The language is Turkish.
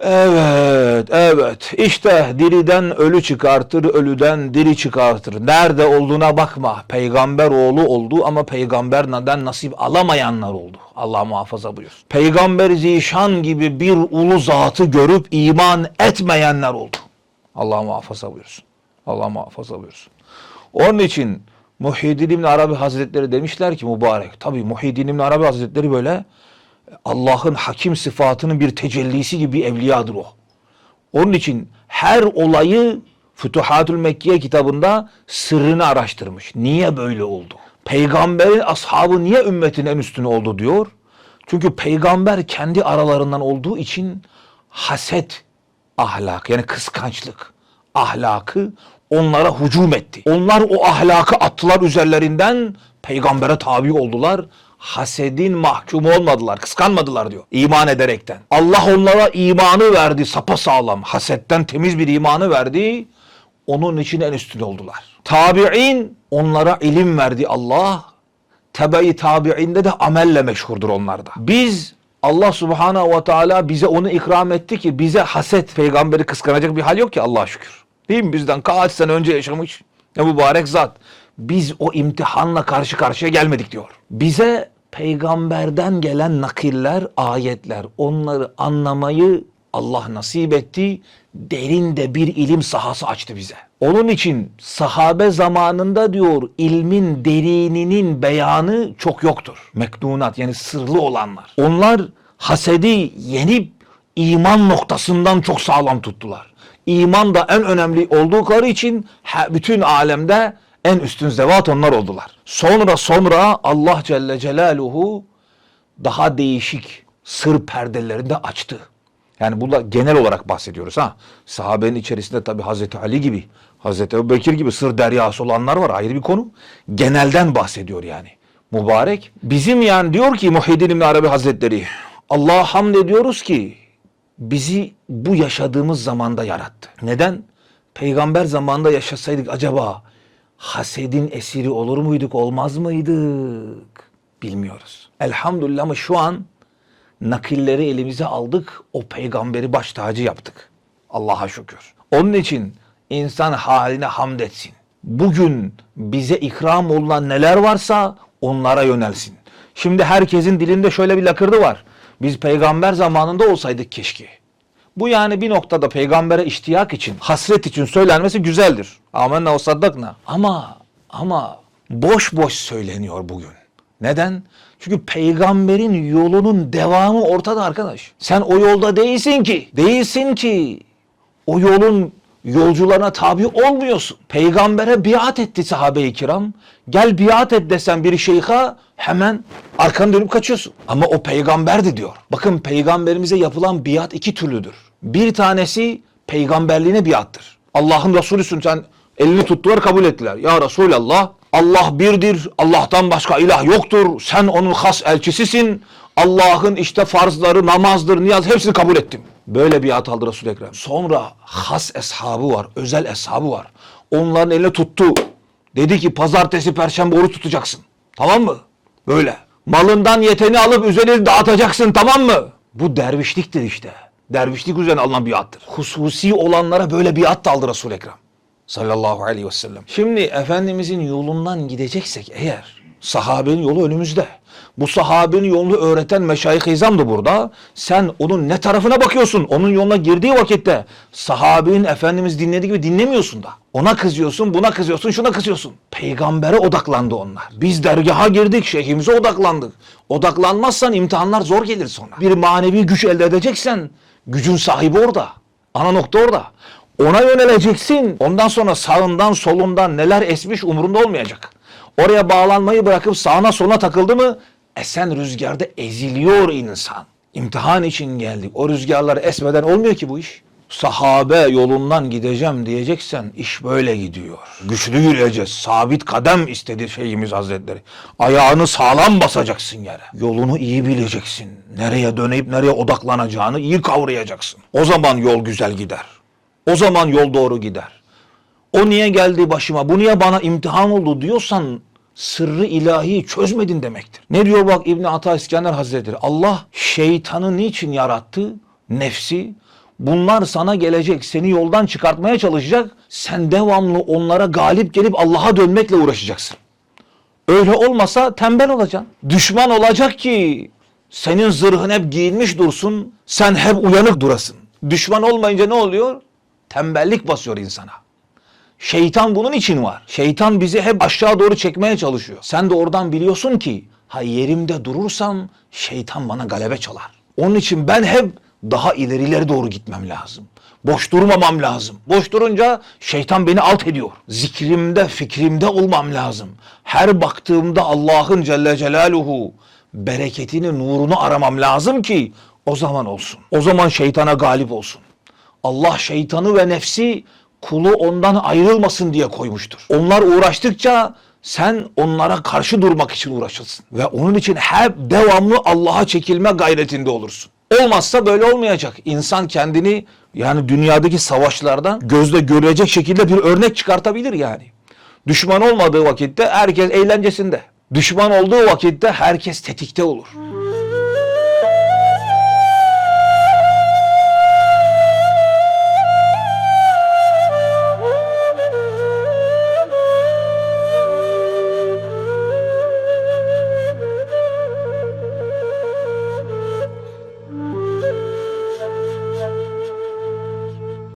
Evet, evet. İşte diriden ölü çıkartır, ölüden diri çıkartır. Nerede olduğuna bakma. Peygamber oğlu oldu ama peygamberden nasip alamayanlar oldu. Allah muhafaza buyur. Peygamber zişan gibi bir ulu zatı görüp iman etmeyenler oldu. Allah muhafaza buyursun. Allah muhafaza buyursun. Onun için Muhyiddin İbn Arabi Hazretleri demişler ki mübarek. Tabi Muhyiddin İbn Arabi Hazretleri böyle Allah'ın hakim sıfatının bir tecellisi gibi bir evliyadır o. Onun için her olayı Fütuhatül Mekkiye kitabında sırrını araştırmış. Niye böyle oldu? Peygamberin ashabı niye ümmetin en üstünü oldu diyor. Çünkü peygamber kendi aralarından olduğu için haset ahlak yani kıskançlık ahlakı onlara hücum etti. Onlar o ahlakı attılar üzerlerinden peygambere tabi oldular. Hasedin mahkumu olmadılar, kıskanmadılar diyor. İman ederekten. Allah onlara imanı verdi sapasağlam. Hasetten temiz bir imanı verdi. Onun için en üstün oldular. Tabi'in onlara ilim verdi Allah. Tebe-i tabi'inde de amelle meşhurdur onlarda. Biz Allah subhanahu ve teala bize onu ikram etti ki bize haset peygamberi kıskanacak bir hal yok ki Allah'a şükür. Değil mi? Bizden kaç sene önce yaşamış ne mübarek zat. Biz o imtihanla karşı karşıya gelmedik diyor. Bize peygamberden gelen nakiller, ayetler onları anlamayı Allah nasip etti. Derin de bir ilim sahası açtı bize. Onun için sahabe zamanında diyor ilmin derininin beyanı çok yoktur. Meknunat yani sırlı olanlar. Onlar hasedi yenip iman noktasından çok sağlam tuttular. İman da en önemli oldukları için bütün alemde en üstün zevat onlar oldular. Sonra sonra Allah Celle Celaluhu daha değişik sır perdelerini de açtı. Yani burada genel olarak bahsediyoruz ha. Sahabenin içerisinde tabi Hazreti Ali gibi, Hazreti Ebu Bekir gibi sır deryası olanlar var ayrı bir konu. Genelden bahsediyor yani. Mübarek. Bizim yani diyor ki Muhyiddin İbn Arabi Hazretleri Allah'a hamd ediyoruz ki bizi bu yaşadığımız zamanda yarattı. Neden? Peygamber zamanında yaşasaydık acaba hasedin esiri olur muyduk, olmaz mıydık? Bilmiyoruz. Elhamdülillah ama şu an nakilleri elimize aldık, o peygamberi baş tacı yaptık. Allah'a şükür. Onun için insan haline hamd etsin. Bugün bize ikram olunan neler varsa onlara yönelsin. Şimdi herkesin dilinde şöyle bir lakırdı var. Biz peygamber zamanında olsaydık keşke. Bu yani bir noktada peygambere iştiyak için, hasret için söylenmesi güzeldir. Amenna o saddakna. Ama ama boş boş söyleniyor bugün. Neden? Çünkü peygamberin yolunun devamı ortada arkadaş. Sen o yolda değilsin ki. Değilsin ki. O yolun yolcularına tabi olmuyorsun. Peygambere biat etti sahabe-i kiram. Gel biat et desen bir şeyha hemen arkanı dönüp kaçıyorsun. Ama o peygamberdi diyor. Bakın peygamberimize yapılan biat iki türlüdür. Bir tanesi peygamberliğine biattır. Allah'ın Resulüsün sen elini tuttular kabul ettiler. Ya Resulallah Allah birdir. Allah'tan başka ilah yoktur. Sen onun has elçisisin. Allah'ın işte farzları, namazdır, niyaz hepsini kabul ettim. Böyle biat aldı Resul-i Ekrem. Sonra has eshabı var, özel eshabı var. Onların eline tuttu. Dedi ki pazartesi, perşembe oruç tutacaksın. Tamam mı? Böyle. Malından yeteni alıp üzerine dağıtacaksın tamam mı? Bu dervişliktir işte. Dervişlik üzerine alınan biattır. Hususi olanlara böyle biat da aldı Resul-i Ekrem. Sallallahu aleyhi ve sellem. Şimdi Efendimizin yolundan gideceksek eğer sahabenin yolu önümüzde. Bu sahabenin yolunu öğreten meşayih izam da burada. Sen onun ne tarafına bakıyorsun? Onun yoluna girdiği vakitte sahabenin Efendimiz dinlediği gibi dinlemiyorsun da. Ona kızıyorsun, buna kızıyorsun, şuna kızıyorsun. Peygambere odaklandı onlar. Biz dergaha girdik, şeyhimize odaklandık. Odaklanmazsan imtihanlar zor gelir sonra. Bir manevi güç elde edeceksen gücün sahibi orada. Ana nokta orada. Ona yöneleceksin. Ondan sonra sağından solundan neler esmiş umurunda olmayacak. Oraya bağlanmayı bırakıp sağına soluna takıldı mı esen rüzgarda eziliyor insan. İmtihan için geldik. O rüzgarları esmeden olmuyor ki bu iş. Sahabe yolundan gideceğim diyeceksen iş böyle gidiyor. Güçlü yürüyeceğiz. Sabit kadem istedi Şeyhimiz Hazretleri. Ayağını sağlam basacaksın yere. Yolunu iyi bileceksin. Nereye döneyip nereye odaklanacağını iyi kavrayacaksın. O zaman yol güzel gider. O zaman yol doğru gider. O niye geldi başıma, bu niye bana imtihan oldu diyorsan sırrı ilahi çözmedin demektir. Ne diyor bak İbni Ata İskender Hazretleri? Allah şeytanı niçin yarattı? Nefsi Bunlar sana gelecek, seni yoldan çıkartmaya çalışacak. Sen devamlı onlara galip gelip Allah'a dönmekle uğraşacaksın. Öyle olmasa tembel olacaksın. Düşman olacak ki senin zırhın hep giyinmiş dursun, sen hep uyanık durasın. Düşman olmayınca ne oluyor? Tembellik basıyor insana. Şeytan bunun için var. Şeytan bizi hep aşağı doğru çekmeye çalışıyor. Sen de oradan biliyorsun ki ha yerimde durursam şeytan bana galebe çalar. Onun için ben hep daha ilerileri doğru gitmem lazım. Boş durmamam lazım. Boş durunca şeytan beni alt ediyor. Zikrimde, fikrimde olmam lazım. Her baktığımda Allah'ın Celle Celaluhu bereketini, nurunu aramam lazım ki o zaman olsun. O zaman şeytana galip olsun. Allah şeytanı ve nefsi kulu ondan ayrılmasın diye koymuştur. Onlar uğraştıkça sen onlara karşı durmak için uğraşırsın. Ve onun için hep devamlı Allah'a çekilme gayretinde olursun. Olmazsa böyle olmayacak. İnsan kendini yani dünyadaki savaşlardan gözle görülecek şekilde bir örnek çıkartabilir yani. Düşman olmadığı vakitte herkes eğlencesinde. Düşman olduğu vakitte herkes tetikte olur.